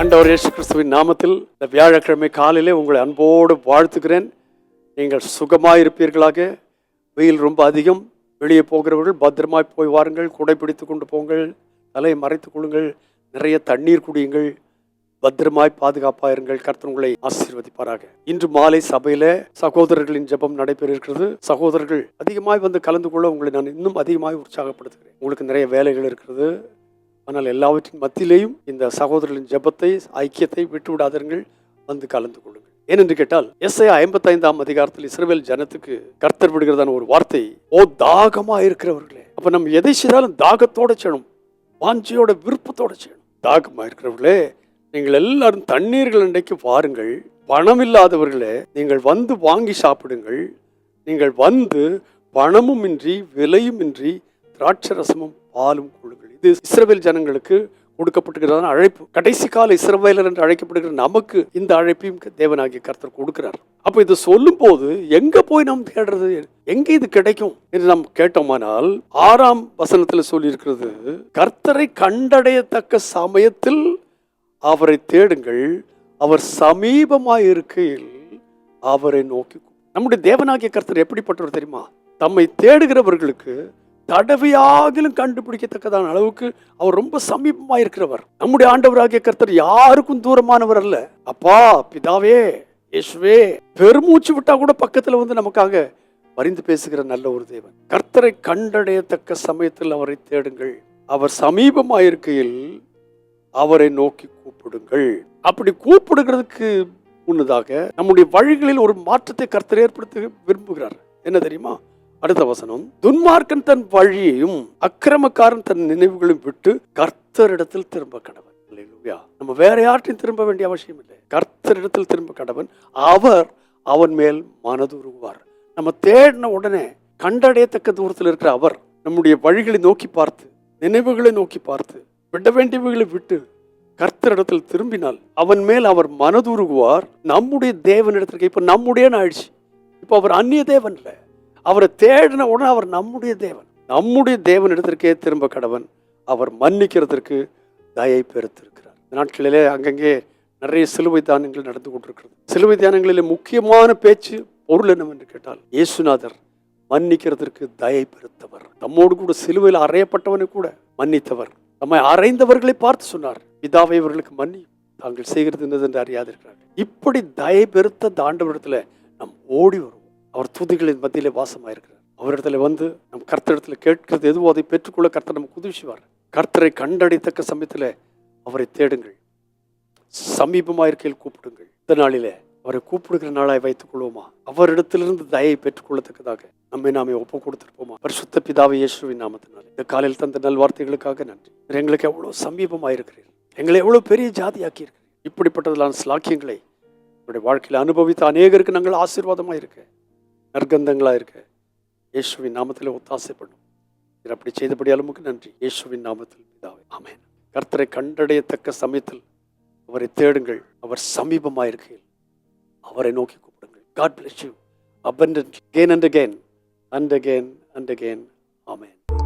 அண்டவர் இயேசு கிறிஸ்துவின் நாமத்தில் இந்த வியாழக்கிழமை காலையிலே உங்களை அன்போடு வாழ்த்துக்கிறேன் நீங்கள் சுகமாக இருப்பீர்களாக வெயில் ரொம்ப அதிகம். வெளியே போகிறவர்கள் பத்திரமாய் போய் வாருங்கள். குடை பிடித்து கொண்டு போங்கள். தலையை மறைத்துக் கொள்ளுங்கள். நிறைய தண்ணீர் குடியுங்கள். பத்திரமாய் பாதுகாப்பாயிருங்கள். கர்த்தர் உங்களை ஆசீர்வதிப்பாராக. இன்று மாலை சபையில சகோதரர்களின் ஜெபம் நடைபெற இருக்கிறது சகோதரர்கள் அதிகமாய் வந்து கலந்து கொள்ள உங்களை நான் இன்னும் அதிகமாய் உற்சாகப்படுத்துகிறேன். உங்களுக்கு நிறைய வேலைகள் இருக்கிறது. ஆனால் எல்லாவற்றின் மத்தியிலேயும் இந்த சகோதரர்களின் ஜெபத்தை ஐக்கியத்தை விட்டு விடாதீர்கள் வந்து கலந்து கொள்ளுங்கள். ஏனென்று கேட்டால் எஸ்ஐ ஐம்பத்தைந்தாம் அதிகாரத்தில் இஸ்ரேல் ஜனத்துக்கு கர்த்தர் விடுகிறதான ஒரு வார்த்தை ஓ தாகமா இருக்கிறவர்களே. அப்ப நம்ம எதை செய்தாலும் தாகத்தோட செய்யணும். வாஞ்சியோட விருப்பத்தோட செய்யணும். தாகமா இருக்கிறவர்களே நீங்கள் எல்லாரும் தண்ணீர்கள் அன்றைக்கு வாருங்கள். பணம் இல்லாதவர்களே நீங்கள் வந்து வாங்கி சாப்பிடுங்கள். நீங்கள் வந்து பணமும் இன்றி விலையும் இன்றி திராட்சரசமும் பாலும் கொள்ளுங்கள் இது இஸ்ரேல் ஜனங்களுக்கு கொடுக்கப்பட்டிருக்கிறதான அழைப்பு. கடைசி கால இஸ்ரவேலர் என்று அழைக்கப்படுகிற நமக்கு இந்த அழைப்பையும் தேவனாகிய கர்த்தர் கொடுக்கிறார். அப்ப இது சொல்லும் போது எங்க போய் நாம் தேடுறது? எங்க இது கிடைக்கும்? என்று நாம் கேட்டோமானால் ஆறாம் வசனத்துல சொல்லியிருக்கிறது கர்த்தரை கண்டடையத்தக்க சமயத்தில் அவரை தேடுங்கள். அவர் சமீபமாக இருக்கையில் அவரை நோக்கி நம்முடைய தேவனாகிய கர்த்தர் எப்படிப்பட்டவர் தெரியுமா? தம்மை தேடுகிறவர்களுக்கு தடவையாகிலும் கண்டுபிடிக்கத்தக்கதான அளவுக்கு அவர் ரொம்ப சமீபமாக இருக்கிறவர். நம்முடைய ஆண்டவராகிய கர்த்தர் யாருக்கும் தூரமானவர் அல்ல. அப்பா பிதாவே இயேசுவே. பெருமூச்சு விட்டா கூட பக்கத்துல வந்து நமக்காக பரிந்து பேசுகிற நல்ல ஒரு தேவன். கர்த்தரை கண்டடையத்தக்க சமயத்தில் அவரை தேடுங்கள். அவர் சமீபமாக இருக்கையில் அவரை நோக்கி கூப்பிடுங்கள். அப்படி கூப்பிடுகிறதுக்கு முன்னதாக நம்முடைய வழிகளில் ஒரு மாற்றத்தை கர்த்தர் ஏற்படுத்த விரும்புகிறார். என்ன தெரியுமா? அடுத்த வசனம். துன்மார்க்கன் தன் வழியையும் அக்கிரமக்காரன் தன் நினைவுகளையும் விட்டு கர்த்தரிடத்தில் திரும்ப கடவன். நம்ம வேற யார்ட்டையும் திரும்ப வேண்டிய அவசியம் இல்லை. கர்த்தரிடத்தில் திரும்ப கடவன். அவர் அவன் மேல் மனதுருவார் நம்ம தேடின உடனே கண்டடையத்தக்க தூரத்தில் இருக்கிற அவர் நம்முடைய வழிகளை நோக்கி பார்த்து நினைவுகளை நோக்கி பார்த்து விட வேண்டியவைகளை விட்டு கர்த்தரிடத்தில் திரும்பினால் அவன் மேல் அவர் மனதுருகுவார் நம்முடைய தேவனிடத்திற்கு இப்போ நம்முடைய ஆயிடுச்சு இப்போ அவர் அந்நிய தேவன் இல்லை. அவரை தேடின உடனே அவர் நம்முடைய தேவன். நம்முடைய தேவன் இடத்திற்கே திரும்ப கடவன். அவர் மன்னிக்கிறதற்கு தயை பெருத்திருக்கிறார். இந்த நாட்களிலே அங்கங்கே நிறைய சிலுவை தானங்கள் நடந்து கொண்டிருக்கிறது. சிலுவை தியானங்களிலே முக்கியமான பேச்சு பொருள் என்னவென்று கேட்டால் இயேசுநாதர் மன்னிக்கிறதற்கு தயை பெருத்தவர். நம்மோடு கூட சிலுவையில் அறையப்பட்டவனை கூட மன்னித்தவர். நம்மை அறைந்தவர்களை பார்த்து சொன்னார் பிதாவை இவர்களுக்கு மன்னி தாங்கள் செய்கிறது என்னதென்று அறியாதிருக்கிறார்கள். இப்படி தயை பெருத்த தாண்டவரிடத்துல நம் ஓடி வரும் அவர் துதிகளின் மத்தியிலே வாசமாயிருக்கிறார். அவரிடத்துல வந்து நம் கர்த்தரிடத்துல கேட்கிறது எதுவோ அதை பெற்றுக்கொள்ள கர்த்தர் நமக்கு உதவிச்சுவார். கர்த்தரை கண்டடைத்தக்க சமயத்தில் அவரை தேடுங்கள். சமீபமாயிருக்கையில் கூப்பிடுங்கள். இந்த நாளிலே அவரை கூப்பிடுகிற நாளாய் வைத்துக் கொள்வோமா? அவரிடத்திலிருந்து தயை பெற்றுக்கொள்ளத்தக்கதாக நம்மை நாமே ஒப்பு கொடுத்திருப்போமா பரிசுத்த பிதாவை இயேசுவின் நாமத்தினால். இந்த காலையில் தந்த நல்வார்த்தைகளுக்காக நன்றி. எங்களுக்கு எவ்வளவு சமீபமாயிருக்கிறீர்கள் எங்களை எவ்வளோ பெரிய ஜாதியாக்கி இருக்கிறீர்கள்? இப்படிப்பட்டதான ஸ்லாக்கியங்களை என்னுடைய வாழ்க்கையில் அனுபவித்த அநேகருக்கு நாங்கள் ஆசீர்வாதமாக இருக்கேன் நற்கந்தங்களாக இருக்க. இயேசுவின் நாமத்தில் ஒத்தாசைப்படும். நீர் அப்படி செய்தபடி அளவுக்கு நன்றி. இயேசுவின் நாமத்தில் பிதாவே. ஆமேன். கர்த்தரை கண்டடையத்தக்க சமயத்தில் அவரை தேடுங்கள். அவர் சமீபமாயிருக்கையில் அவரை நோக்கி கூப்பிடுங்கள். God bless you. Abundantly can and again and again and again amen